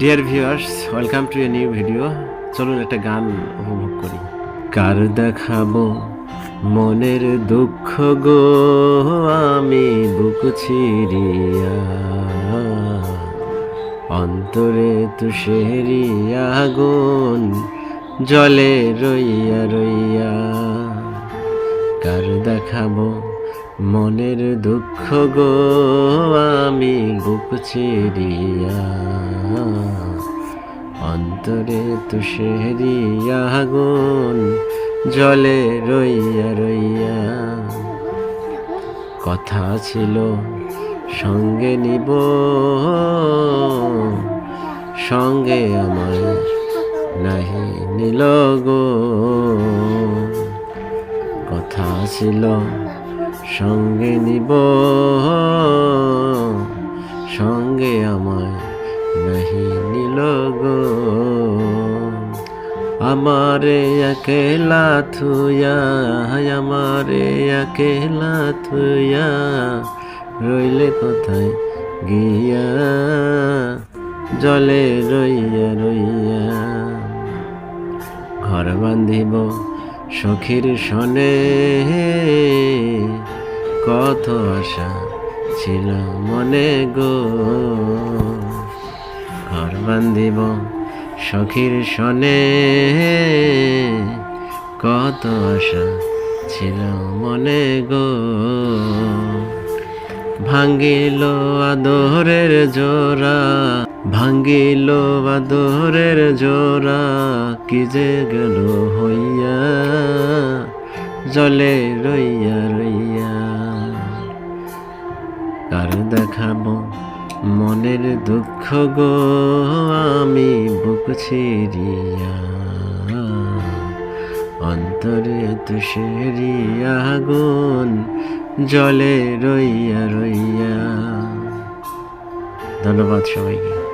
Dear viewers welcome to a new video চলুন একটা গান উপভোগ করি। কার দেখাবো? মনের দুঃখ গো, আমি বুক ছিড়িয়া। অন্তরে তুষেরি আগুন, জলে রইয়া রইয়া। কার দেখাবো? মনের দুঃখ গো, আমি বুক ছিড়িয়া, অন্তরে তুষেরি আগুন জলে রইয়া রইয়া। কথা ছিল, সঙ্গে নিব, সঙ্গে আমার নাহি নিল গো। কথা ছিল সঙ্গে নিব, সঙ্গে আমায় নাহি নিল গো। আমারে একেলা থুয়া, আমারে একেলা থুয়া, রইলে কোথায় গিয়া? জলে রইয়া রইয়া। ঘর বান্ধিব সখীর সনে। কত আশা ছিল মনে গো। ঘর বান্ধিব সখীর সনে কত আশা ছিল মনে গো। ভাঙ্গিল আদরের জোড়া, ভাঙ্গিল আদরের জোড়া, কি যে গেল হইয়া। জলে কার দেখাবো মনের দুঃখ গো আমি বুক ছিড়িয়া। অন্তরে তুষেরিয়া আগুন জলে রইয়া রইয়া। ধন্যবাদ সবাইকে।